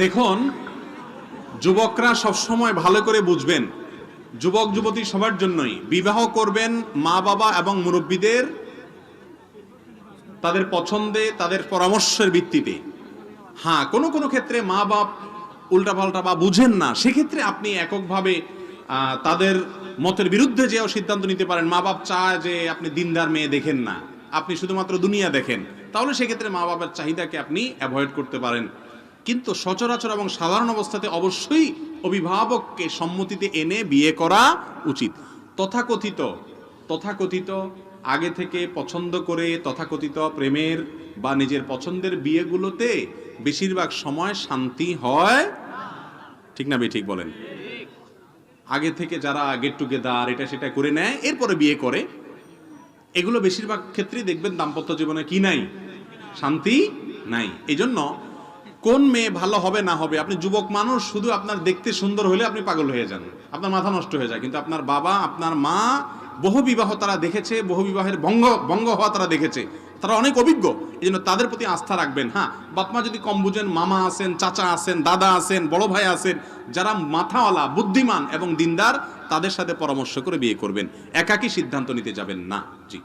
দেখুন, যুবকরা সবসময় ভালো করে বুঝবেন। যুবক, যুবতী সবার জন্যই। বিবাহ করবেন মা বাবা এবং মুরব্বীদের তাদের পছন্দে, তাদের পরামর্শের ভিত্তিতে। হ্যাঁ কোনো কোনো ক্ষেত্রে মা বাপ উল্টাপাল্টা বা বুঝেন না। সেক্ষেত্রে আপনি এককভাবে তাদের মতের বিরুদ্ধে যেও সিদ্ধান্ত নিতে পারেন। মা বাপ চায় যে আপনি দিনদার মেয়ে দেখেন না। আপনি শুধুমাত্র দুনিয়া দেখেন। তাহলে সেক্ষেত্রে মা বাবার চাহিদাকে আপনি অ্যাভয়েড করতে পারেন। কিন্তু সচরাচর এবং সাধারণ অবস্থাতে অবশ্যই অভিভাবককে সম্মতিতে এনে বিয়ে করা উচিত। তথাকথিত তথাকথিত, আগে থেকে পছন্দ করে তথাকথিত প্রেমের বা নিজের পছন্দের বিয়েগুলোতে বেশিরভাগ সময় শান্তি হয়। ঠিক না বে ঠিক বলেন? আগে থেকে যারা গেট টুগেদার এটা সেটা করে নেয়, এরপরে বিয়ে করে। এগুলো বেশিরভাগ ক্ষেত্রেই দেখবেন দাম্পত্য জীবনে কি নাই? শান্তি নাই। এই জন্য কোন মেয়ে ভালো হবে না হবে? আপনি যুবক মানুষ, শুধু আপনার দেখতে সুন্দর হলে আপনি পাগল হয়ে যান। আপনার মাথা নষ্ট হয়ে যায়। কিন্তু আপনার বাবা, আপনার মা, বহু বিবাহ তারা দেখেছে, বহু বিবাহের ভঙ্গ ভঙ্গ হওয়া তারা দেখেছে। তারা অনেক অভিজ্ঞ। এই জন্য তাদের প্রতি আস্থা রাখবেন। হ্যাঁ বাপমা যদি কম বুঝেন, মামা আছেন, চাচা আছেন, দাদা আছেন, বড় ভাই আছেন, যারা মাথাওয়ালা, বুদ্ধিমান এবং দিনদার, তাদের সাথে পরামর্শ করে বিয়ে করবেন। একাকী সিদ্ধান্ত নিতে যাবেন না। জি।